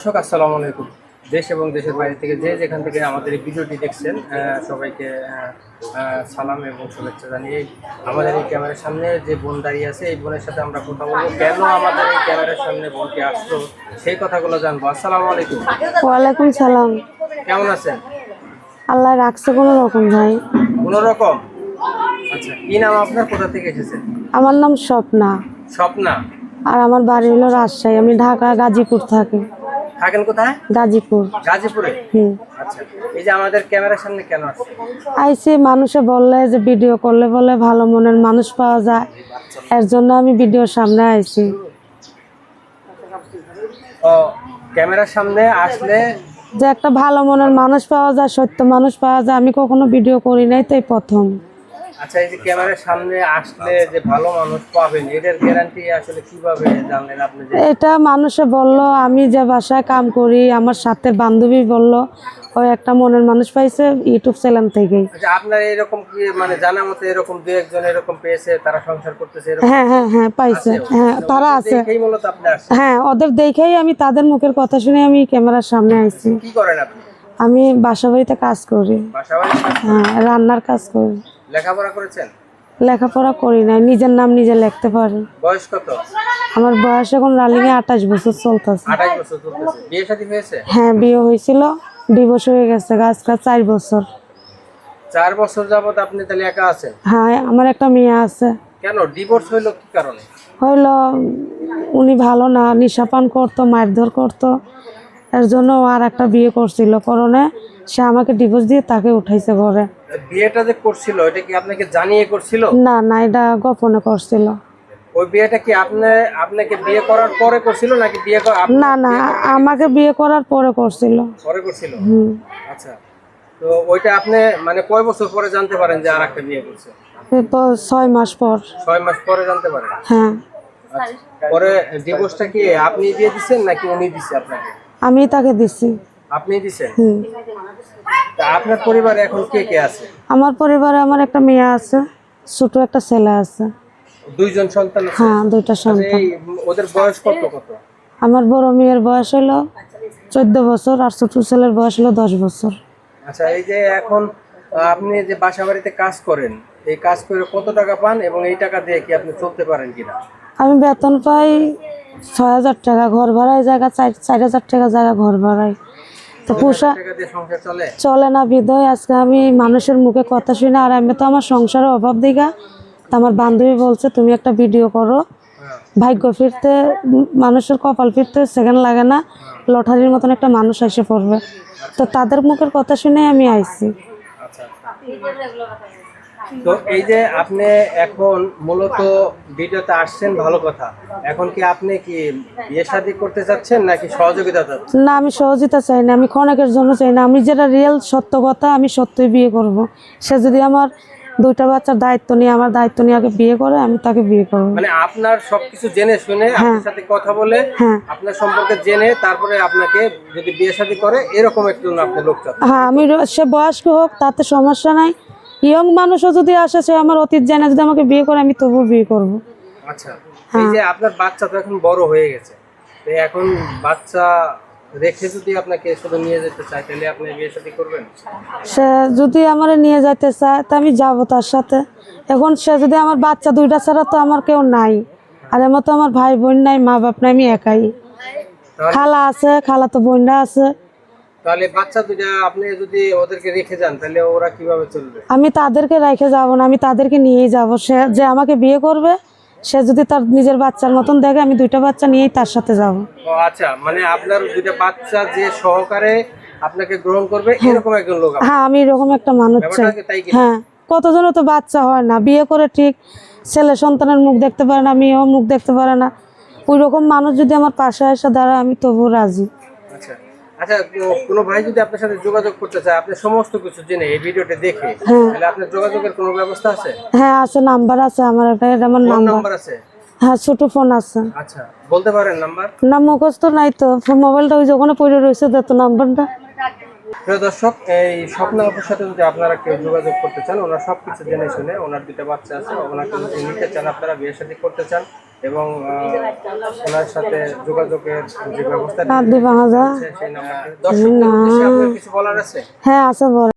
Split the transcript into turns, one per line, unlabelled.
দর্শক আসসালামু আলাইকুম। দেশ এবং দেশের বাইরে থেকে যে যেখান থেকে আমাদের এই ভিডিওটি দেখছেন সবাইকে সালাম এবং শুভেচ্ছা জানিয়ে আমাদের এই ক্যামেরার সামনে যে বোন দাঁড়িয়ে আছে এই বোনের সাথে আমরা কথা বলব। কেন আমাদের এই ক্যামেরার সামনে বোনটি আসলো সেই কথাগুলো জানব। আসসালামু আলাইকুম।
ওয়ালাইকুম সালাম।
কেমন আছেন?
আল্লাহ রাখছে কোনো রকম ভাই।
কোনো রকম? আচ্ছা কি নাম আপনার? কোথা থেকে এসেছেন?
আমার নাম স্বপ্না।
স্বপ্না।
আর আমার বাড়ি হলো রাজশাহী। আমি ঢাকা গাজীপুর থাকি।
থাকেন কোথায়?
গাজীপুর।
গাজীপুরে? আচ্ছা এই যে আমাদের ক্যামেরার সামনে কেন
আইসি মানুষে বললে যে ভিডিও করলে বলে ভালো মনের মানুষ পাওয়া যায়। এর জন্য আমি ভিডিওর সামনে আইছি।
ও ক্যামেরার সামনে আসলে
যে একটা ভালো মনের মানুষ পাওয়া যায় সত্য মানুষ পাওয়া যায় আমি কখনো ভিডিও করি নাই তাই প্রথম।
আচ্ছা এই যে ক্যামেরার সামনে আসলে যে ভালো মানুষ পাবেন এটার গ্যারান্টি আসলে কীভাবে জানলেন আপনি
এটা মানুষে বলল আমি যে বাসায় কাম করি আমার সাথে বান্ধবী বলল ওই একটা মনের মানুষ পাইছে ইউটিউব চ্যানেল থেকেই।
আচ্ছা আপনার এরকম কি মানে জানা মতো এরকম দু একজন এরকম পেয়েছে তারা সংসার করতেছে এরকম?
হ্যাঁ হ্যাঁ হ্যাঁ পাইছে। হ্যাঁ তারা আছে। হ্যাঁ ওদের দেখেই আমি তাদের মুখের কথা শুনে আমি ক্যামেরার সামনে আইছি।
কি করেন আপনি?
আমি বাসা বাড়িতে কাজ করি।
বাসা বাড়ি
হ্যাঁ রান্নার কাজ করি।
লেখাপড়া করেছেন?
লেখাপড়া করি না নিজের নাম নিজে লিখতে পারি।
বয়স কত?
আমার বয়স এখন রানিংয়ে আঠাশ বছর চলতেছে।
আঠাশ বছর চলতেছে। বিয়ে শাদী হয়েছে?
হ্যাঁ বিয়ে হয়েছিল ডিভোর্স হয়ে গেছে আজকাল চার বছর।
চার বছর যাবত আপনি তাহলে একা আছেন?
হ্যাঁ আমার একটা মেয়ে আছে।
কেন? ডিভোর্স হইল কি কারণে?
হইল উনি ভালো না নিশাপান করতো মারধর করতো। এর জন্য আর একটা বিয়ে করছিল। করণে সে আমাকে ডিভোর্স দিয়ে তাকে উঠাইছে ঘরে।
বিয়েটা যে করছিল এটা কি আপনাকে জানিয়ে করছিল?
না না এটা গোপনে করছিল।
ওই বিয়েটা কি আপনি আপনাকে বিয়ে করার পরে করছিল নাকি বিয়ে
না না আমাকে বিয়ে করার পরে করছিল।
পরে করছিল?
হুম।
আচ্ছা। তো ওইটা আপনি মানে কয় বছর পরে জানতে পারেন যে আর একটা বিয়ে করছে?
এরপর ছয় মাস পর।
ছয় মাস পরে জানতে পারেন?
হ্যাঁ।
আচ্ছা। পরে ডিভোর্সটা কি আপনি দিয়ে দিছেন নাকি উনি দিছে আপনাকে?
আমি তাকে দিছি।
আপনি দিছেন? আপনার পরিবারে এখন কে কে আছে?
আমার পরিবারে আমার একটা মেয়ে আছে ছোট একটা ছেলে আছে।
দুইজন সন্তান আছে?
হ্যাঁ দুইটা সন্তান।
ওদের বয়স কত কত?
আমার বড় মেয়ের বয়স হলো চোদ্দ বছর আর ছোট ছেলের বয়স হলো দশ বছর।
আচ্ছা এই যে এখন আপনি যে বাসাবাড়িতে কাজ করেন এই কাজ করে কত টাকা পান এবং এই টাকা দিয়ে কি আপনি চলতে পারেন কিনা?
আমি বেতন পাই ছয় হাজার টাকা ঘর ভাড়ায় জায়গা চার চার হাজার টাকা জায়গা ঘর ভাড়ায়। তো পোষা
চলে?
না বিধয় আজকে আমি মানুষের মুখে কথা শুনে আর আমি তো আমার সংসারের অভাব দিঘা তো আমার বান্ধবী বলছে তুমি একটা ভিডিও করো। ভাগ্য ফিরতে মানুষের কপাল ফিরতে সেকেন্ড লাগে না লটারির মতন একটা মানুষ এসে পড়বে। তো তাদের মুখের কথা শুনে আমি আইছি।
আচ্ছা। তো এই যে আপনি এখন মূলত ভিডিওতে আসছেন ভালো কথা। এখন কি আপনি কি বিয়ে শাদী করতে চাচ্ছেন নাকি সহযোগিতা চাচ্ছেন?
না আমি সহযোগিতা চাই না আমি ক্ষণেকের জন্য চাই না। আমি যেটা রিয়েল সত্য কথা আমি সত্যই বিয়ে করব। সে যদি আমার দুইটা বাচ্চার দায়িত্ব নিয়ে আমার দায়িত্ব নিয়ে আগে বিয়ে করে আমি তাকে বিয়ে করব।
মানে আপনার সবকিছু জেনে শুনে আপনার সাথে কথা বলে
হ্যাঁ।
আপনার সম্পর্কে জেনে তারপরে আপনাকে যদি বিয়ে শাদী করে এরকম একজন আপনি লোক চাচ্ছেন।
হ্যাঁ আমি সে বয়স্ক হোক তাতে সমস্যা নাই। ইয়ং মানুষও যদি আসে সে আমার অতীত জানে যদি আমাকে বিয়ে করে আমি তবুও বিয়ে করব।
আচ্ছা এই যে আপনার বাচ্চা তো এখন বড় হয়ে গেছে তো এখন বাচ্চা রেখে যদি আপনাকে শুধু নিয়ে যেতে চায় তাহলে আপনি বিয়ে শাদী করবেন?
সে যদি আমার নিয়ে যাইতে চায় তা আমি যাব তার সাথে। এখন সে যদি আমার বাচ্চা দুইটা ছাড়া তো আমার কেউ নাই। আর এমন তো আমার ভাই বোন নাই মা বাপ নাই আমি একাই। খালা আছে খালা তো বোনরা আছে।
তাহলে বাচ্চা দুটা আপনি যদি ওদেরকে রেখে যান তাহলে ওরা কীভাবে চলবে?
আমি তাদেরকে রেখে যাব না আমি তাদেরকে নিয়েই যাব। সে যে আমাকে বিয়ে করবে সে যদি তার নিজের বাচ্চার মতন দেখে আমি দুইটা বাচ্চা নিয়েই তার সাথে যাব।
ও আচ্ছা মানে আপনার দুটা বাচ্চা যে সহকারে আপনাকে গ্রহণ করবে এরকম একজন লোক
হ্যাঁ আমি এরকম একটা মানুষ চাই। হ্যাঁ কতজনের তো বাচ্চা হয় না বিয়ে করে ঠিক ছেলে সন্তানের মুখ দেখতে পারে না মেয়েও মুখ দেখতে পারে না। ওই রকম মানুষ যদি আমার পাশে এসে দাঁড়ায় আমি তবু রাজি।
আচ্ছা কোনো ভাই যদি আপনার সাথে যোগাযোগ করতে চায় আপনি সমস্ত কিছু জেনে এই ভিডিওটা দেখে তাহলে আপনার যোগাযোগের কোনো ব্যবস্থা আছে?
হ্যাঁ আছে নাম্বার আছে আমার একটা আমার নাম্বার।
আছে?
হ্যাঁ ছোট ফোন আছে।
আচ্ছা বলতে পারেন নাম্বার।
না মুখস্থ নাই তো মোবাইলটা ওই যে ওখানে পড়ে রয়েছে তো নাম্বারটা।
প্রিয় দর্শক এই স্বপ্ন আপুর সাথে যদি আপনারা কেউ যোগাযোগ করতে চান ওনার সব কিছু জেনে শুনে ওনার দুটো বাচ্চা আছে ওনাকে যদি নিতে চান আপনারা বিয়ে সাথে করতে চান এবং ওনার সাথে যোগাযোগের যে ব্যবস্থা সেই কিছু বলার আছে?
হ্যাঁ আছে